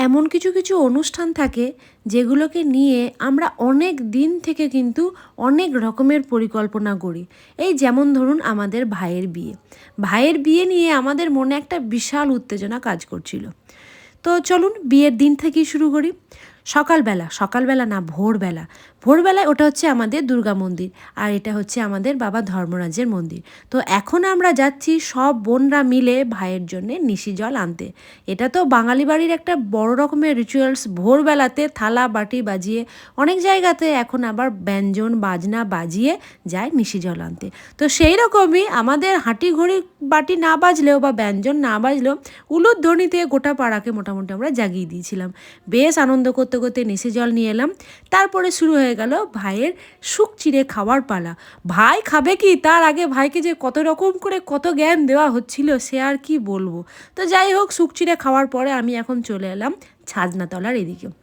এমন কিছু কিছু অনুষ্ঠান থাকে যেগুলোকে নিয়ে আমরা অনেক দিন থেকে কিন্তু অনেক রকমের পরিকল্পনা করি। এই যেমন ধরুন আমাদের ভাইয়ের বিয়ে। ভাইয়ের বিয়ে নিয়ে আমাদের মনে একটা বিশাল উত্তেজনা কাজ করছিল। তো চলুন বিয়ের দিন থেকেই শুরু করি। সকালবেলা সকালবেলা না, ভোরবেলা। ভোরবেলায় ওটা হচ্ছে আমাদের দুর্গা মন্দির আর এটা হচ্ছে আমাদের বাবা ধর্মরাজের মন্দির। তো এখন আমরা যাচ্ছি সব বোনরা মিলে ভাইয়ের জন্যে নিশি জল আনতে। এটা তো বাঙালি বাড়ির একটা বড় রকমের রিচুয়ালস ভোরবেলাতে থালা, বাটি বাজিয়ে অনেক জায়গাতে এখন আবার ব্যঞ্জন, বাজনা বাজিয়ে যায় নিশি জল আনতে। তো সেই রকমই আমাদের হাঁটি ঘড়ি বাটি না বাজলেও বা ব্যঞ্জন না বাজলেও উলুর ধ্বনিতে গোটা পাড়াকে মোটামুটি আমরা জাগিয়ে দিয়েছিলাম। বেশ আনন্দ করতে করতে নেশে জল নিয়ে এলাম। তারপরে শুরু হয়ে গেল ভাইয়ের সুখ চিড়ে খাওয়ার পালা। ভাই খাবে কি? তার আগে ভাইকে যে কত রকম করে কত জ্ঞান দেওয়া হচ্ছিল সে আর কি বলব? তো যাই হোক, সুখ চিড়ে খাওয়ার পরে আমি এখন চলে এলাম ছাজনাতলার এদিকে।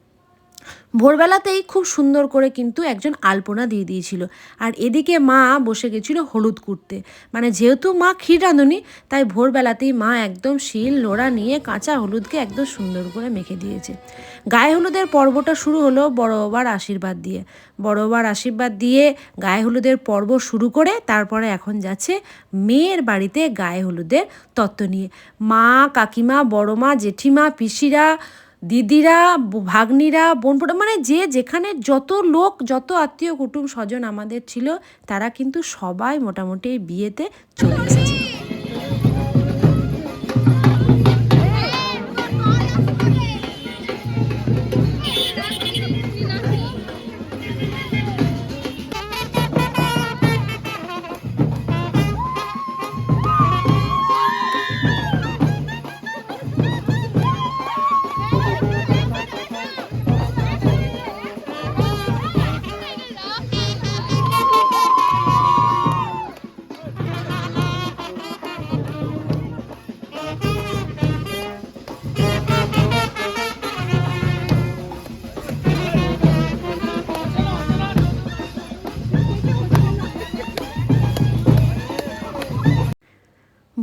ভোরবেলাতেই খুব সুন্দর করে কিন্তু একজন আলপনা দিয়ে দিয়েছিল। আর এদিকে মা বসে গেছিল হলুদ কুটতে মানে যেহেতু মা ক্ষীর রাঁধুনি, তাই ভোরবেলাতেই মা একদম শিল নোড়া নিয়ে কাঁচা হলুদকে একদম সুন্দর করে মেখে দিয়েছে। গায়ে হলুদের পর্বটা শুরু হলো বড় বাবার আশীর্বাদ দিয়ে। বড় বাবার আশীর্বাদ দিয়ে গায়ে হলুদের পর্ব শুরু করে তারপরে এখন যাচ্ছে মেয়ের বাড়িতে গায়ে হলুদের তত্ত্ব নিয়ে। মা, কাকিমা, বড় মা, জেঠিমা, পিসিরা দিদিরা, ভাগ্নিরা বোনপোটা মানে যে যেখানে যত লোক, যত আত্মীয়, কুটুম, স্বজন আমাদের ছিল, তারা কিন্তু সবাই মোটামুটি বিয়েতে চলে এসেছে।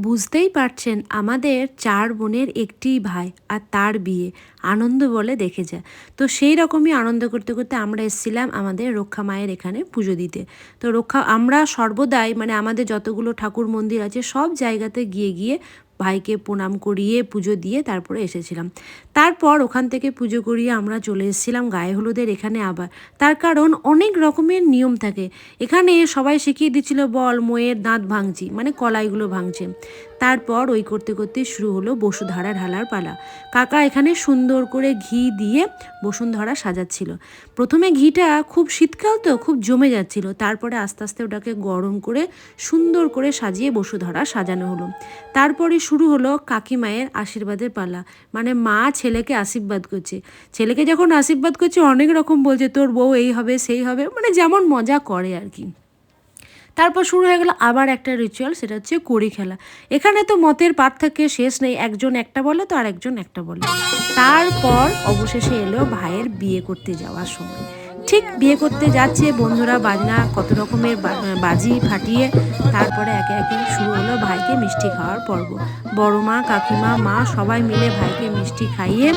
বুঝতেই পারছেন আমাদের চার বোনের একটি ভাই আর তার বিয়ে। আনন্দ বলে দেখে যায়। তো সেই রকমই আনন্দ করতে করতে আমরা এসেছিলাম আমাদের রক্ষা মায়ের এখানে পুজো দিতে। তো রক্ষা, আমরা সর্বদাই মানে আমাদের যতগুলো ঠাকুর মন্দির আছে, সব জায়গাতে গিয়ে গিয়ে ভাইকে প্রণাম করিয়ে পুজো দিয়ে তারপরে এসেছিলাম। তারপর ওখান থেকে পুজো করিয়ে আমরা চলে এসেছিলাম গায়ে হলুদের এখানে আবার। তার কারণ অনেক রকমের নিয়ম থাকে। এখানে সবাই শিখিয়ে দিচ্ছিল, বল, মোয়ের দাঁত ভাঙছি মানে কলাইগুলো ভাঙছে তারপর ওই করতে করতে শুরু হলো বসুধারা ঢালার পালা। কাকা এখানে সুন্দর করে ঘি দিয়ে বসুন্ধরা সাজাচ্ছিল। প্রথমে ঘিটা খুব শীতকাল তো, খুব জমে যাচ্ছিল। তারপরে আস্তে আস্তে ওটাকে গরম করে সুন্দর করে সাজিয়ে বসুধরা সাজানো হলো। তারপরে শুরু হলো কাকিমায়ের আশীর্বাদের পালা। মানে মা ছেলেকে আশীর্বাদ করছে। ছেলেকে যখন আশীর্বাদ করছে, অনেক রকম বলছে, তোর বউ এই হবে, সেই হবে। মানে যেমন মজা করে আর কি। তারপর শুরু হয়ে গেল আবার একটা রিচুয়াল সেটা হচ্ছে কড়ি খেলা। এখানে তো মতের পার্থক্য শেষ নেই, একজন একটা বলে তো আর একজন একটা বলে। তারপর অবশেষে এলো ভাইয়ের বিয়ে করতে যাওয়ার সময়। ঠিক বিয়ে করতে যাচ্ছে, বন্ধুরা বাজনা কত রকমের বাজি ফাটিয়ে তারপরে একে একে শুরু হলো ভাইকে মিষ্টি খাওয়ার পর্ব। বড় মা, কাকিমা, মা সবাই মিলে ভাইকে মিষ্টি খাইয়ে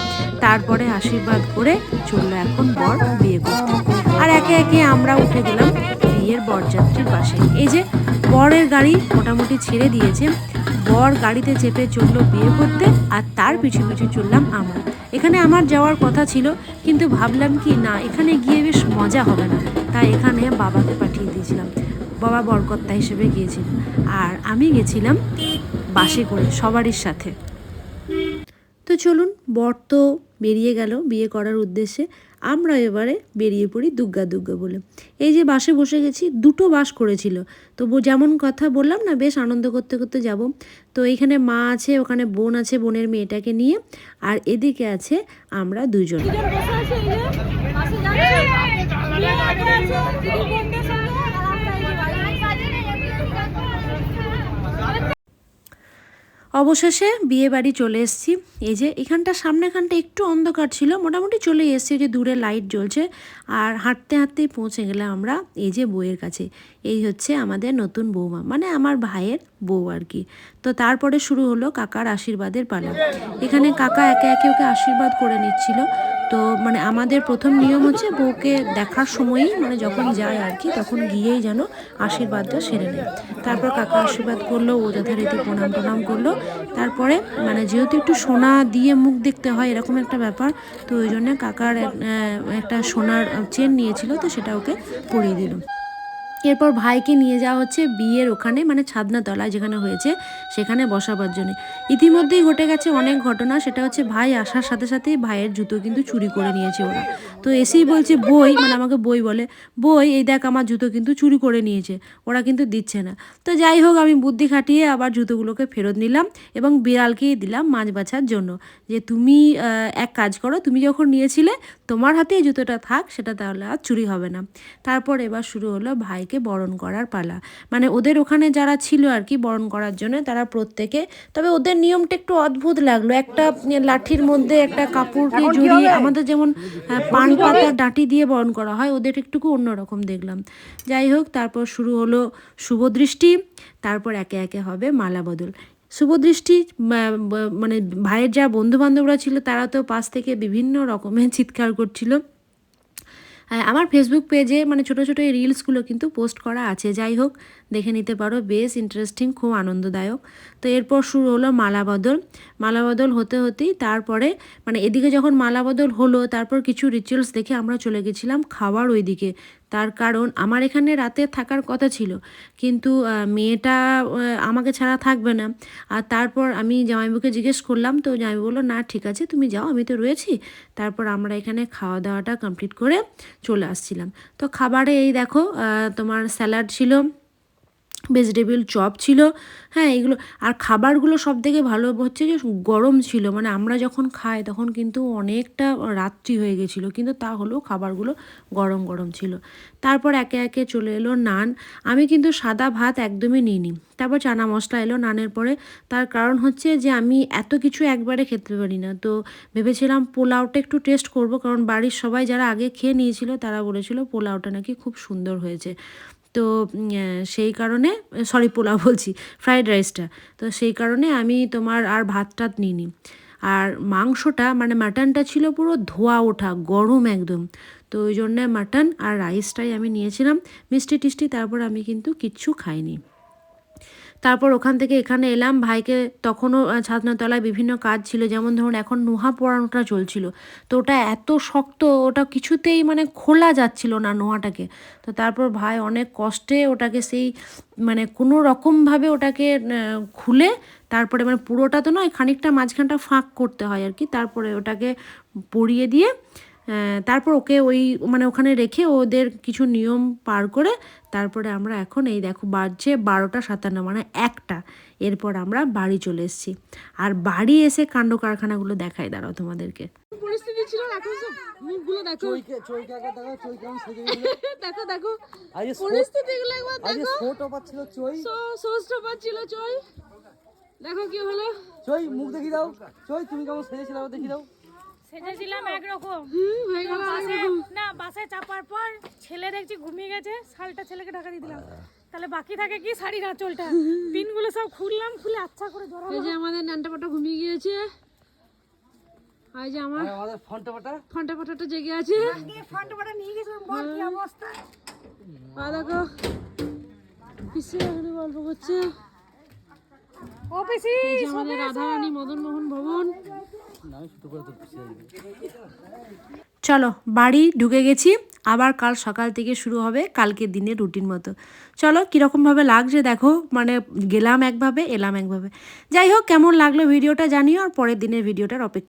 তারপরে আশীর্বাদ করে চলল এখন বর বিয়ে করতে। আর একে একে আমরা উঠে গেলাম বিয়ের বরযাত্রীর পাশে। এই যে বরের গাড়ি মোটামুটি ছেড়ে দিয়েছে। বর গাড়িতে চেপে চলল বিয়ে করতে আর তার পিছু পিছু চললাম আমরা। এখানে আমার যাওয়ার কথা ছিল, কিন্তু ভাবলাম কি, না, এখানে গিয়ে বেশ মজা হবে না। তাই এখানে বাবাকে পাঠিয়ে দিয়েছিলাম। বাবা বরকর্তা হিসেবে গিয়েছিল। আর আমি গেছিলাম বাসে করে, সবারই সাথে। তো চলুন, বর তো বেরিয়ে গেল বিয়ে করার উদ্দেশ্যে আমরা এবারে বেরিয়ে পড়ি দুগ্গা দুগ্গা বলে এই যে বাসে বসে গেছি দুটো বাস করেছিল তো যেমন কথা বললাম না বেশ আনন্দ করতে করতে যাব তো এইখানে মা আছে ওখানে বোন আছে বোনের মেয়েটাকে নিয়ে আর এদিকে আছে আমরা দুজন অবশেষে বিয়ে বাড়ি চলে এসেছি। এই যে এখানটা সামনেখানটা একটু অন্ধকার ছিল, মোটামুটি চলে এসেছি যে দূরে লাইট জ্বলছে। আর হাঁটতে হাঁটতেই পৌঁছে গেলাম আমরা এই যে বইয়ের কাছে। এই হচ্ছে আমাদের নতুন বৌমা মানে আমার ভাইয়ের বউ আর কি। তো তারপরে শুরু হলো কাকার আশীর্বাদের পালা এখানে কাকা একে একে ওকে আশীর্বাদ করে নিচ্ছিল। তো মানে আমাদের প্রথম নিয়ম হচ্ছে বউকে দেখার সময়ই মানে যখন যায় আর কি, তখন গিয়েই যেন আশীর্বাদটা সেরে নেয়। তারপর কাকা আশীর্বাদ করল, ও যথারীতি প্রণাম টনাম করল। তারপরে মানে যেহেতু একটু সোনা দিয়ে মুখ দেখতে হয় এরকম একটা ব্যাপার, তো ওই জন্য কাকার একটা সোনার চেন নিয়েছিল, তো সেটা ওকে পরিয়ে দিল। এরপর ভাইকে নিয়ে যাওয়া হচ্ছে বিয়ের ওখানে মানে ছাদনা তলায় যেখানে হয়েছে, সেখানে বসাবার জন্য। ইতিমধ্যেই ঘটে গেছে অনেক ঘটনা, সেটা হচ্ছে ভাই আসার সাথে সাথেই ভাইয়ের জুতো কিন্তু চুরি করে নিয়েছে ওরা। তো এসেই বলছে বই মানে আমাকে বই বলে, বই, এই দেখ আমার জুতো কিন্তু চুরি করে নিয়েছে, ওরা কিন্তু দিচ্ছে না। তো যাই হোক, আমি বুদ্ধি খাটিয়ে আবার জুতোগুলোকে ফেরত নিলাম এবং বিড়ালকেই দিলাম মাছ বাছার জন্য। যে তুমি এক কাজ করো, তুমি যখন নিয়েছিলে, তোমার হাতে এই জুতোটা থাক, সেটা তাহলে আর চুরি হবে না। তারপর এবার শুরু হলো ভাইকে বরণ করার পালা। মানে ওদের ওখানে যারা ছিল আর কি বরণ করার জন্য তারা প্রত্যেকে তবে ওদের নিয়মটা একটু অদ্ভুত লাগল। একটা লাঠির মধ্যে একটা কাপড়কে জড়িয়ে আমাদের যেমন পান পাতা ডাঁটি দিয়ে বরণ করা হয় ওদের একটুকু অন্যরকম দেখলাম। যাই হোক তারপর শুরু হলো শুভদৃষ্টি তারপর একে একে হবে মালা বদল। শুভদৃষ্টি মানে ভাইয়ের যা বন্ধু বান্ধবরা ছিল তারা তো পাশ থেকে বিভিন্ন রকমের চিৎকার করছিল। আমার ফেসবুক পেজে মানে ছোটো ছোটো এই রিলসগুলো কিন্তু পোস্ট করা আছে। যাই হোক, দেখে নিতে পারো, বেশ ইন্টারেস্টিং খুব আনন্দদায়ক। তো এরপর শুরু হলো মালাবদল মালাবদল মালা হতে হতেই তারপরে মানে এদিকে যখন মালাবদল হলো, তারপর কিছু রিচুয়ালস দেখে আমরা চলে গেছিলাম খাওয়ার ওইদিকে। তার কারণ আমার এখানে রাতে থাকার কথা ছিল। কিন্তু মেয়েটা আমাকে ছাড়া থাকবে না। আর তারপর আমি জামাইবুকে জিজ্ঞেস করলাম, তো জামাইবু বলল, না, ঠিক আছে, তুমি যাও, আমি তো রয়েছি। তারপর আমরা এখানে খাওয়া দাওয়াটা কমপ্লিট করে চলে আসছিলাম। তো খাবারে এই দেখো তোমার স্যালাড ছিল ভেজিটেবল চপ ছিল হ্যাঁ এগুলো, আর খাবারগুলো সব থেকে ভালো হচ্ছে যে গরম ছিল মানে আমরা যখন খাই তখন কিন্তু অনেকটা রাত্রি হয়ে গেছিল, কিন্তু তা হলেও খাবারগুলো গরম গরম ছিল। তারপর একে একে চলে এলো নান, আমি কিন্তু সাদা ভাত একদমই নিইনি। তারপর চানা মশলা এলো নানের পরে, তার কারণ হচ্ছে যে আমি এত কিছু একবারে খেতে পারি না, তো ভেবেছিলাম পোলাওটা একটু টেস্ট করব, কারণ বাড়ির সবাই যারা আগে খেয়ে নিয়েছিল তারা বলেছিল পোলাওটা নাকি খুব সুন্দর হয়েছে। তো সেই কারণে সরি পোলাও বলছি ফ্রাইড রাইসটা তো সেই কারণে আমি তোমার আর ভাতটা নিইনি। আর মাংসটা মানে মাটনটা ছিল পুরো ধোয়া ওঠা, গরম একদম। তো ওই জন্যে মাটন আর রাইসটাই আমি নিয়েছিলাম। মিষ্টি টিষ্টি তারপর আমি কিন্তু কিচ্ছু খাইনি। তারপর ওখান থেকে এখানে এলাম। ভাইকে তখনও ছাদনাতলায় বিভিন্ন কাজ ছিল। যেমন ধরুন, এখন নোহা পড়ানোটা চলছিল। তো ওটা এত শক্ত, ওটা কিছুতেই মানে খোলা যাচ্ছিল না নোহাটাকে। তো তারপর ভাই অনেক কষ্টে ওটাকে সেই মানে কোনো রকমভাবে ওটাকে খুলে তারপরে মানে পুরোটা তো নয়, খানিকটা মাঝখানটা ফাঁক করতে হয় আর কি। তারপরে ওটাকে পরিয়ে দিয়ে তারপর ওকে ওই মানে ওখানে রেখে ওদের কিছু নিয়ম পার করে তারপরে আমরা এখন এই দেখো বাজছে বারোটা সাতান্ন মানে একটা। এরপর আমরা বাড়ি চলে এসেছি। আর বাড়ি এসে কাণ্ড কারখানাগুলো দেখাই দাঁড়াও তোমাদেরকে। পরিস্থিতি ছিল দেখো সব মুখগুলো একবার পাচ্ছিল চই কি হলো। চৈ মুখ দেখি দাও। চৈ তুমি কেমন সেজেছিল আবার দেখি দাও। সেজেছিলাম একরকম। হুম হয়ে গেল বাসে না বাসে চাপার পর ছেলে দেখছি ঘুমিয়ে গেছে শালটা ছেলেকে ঢাকা দিয়ে দিলাম। তাহলে বাকি থাকে কি? শাড়ির আঁচলটা পিনগুলো সব খুললাম খুলে আচ্ছা করে জড়াবো এই যে আমাদের নানটা পাটা ঘুমিয়ে গিয়েছে। এই যে আমার আর আমাদের ফন্টা ফান্টা পাটাটা জেগে আছে। ফান্ডাটা নিয়ে গেছিলাম বল কি অবস্থা? দেখো। পিসি এখানে গল্প করছে। ও পিসি এই যে আমাদের রাধারানী মদন মোহন ভবন। চলো বাড়ি ঢুকে গেছি। আবার কাল সকাল থেকে শুরু হবে কালকের দিনে রুটিন মতো। চলো কীরকমভাবে লাগছে দেখো মানে গেলাম একভাবে এলাম একভাবে। যাই হোক কেমন লাগল ভিডিওটা জানিও আর পরের দিনের ভিডিওটার অপেক্ষা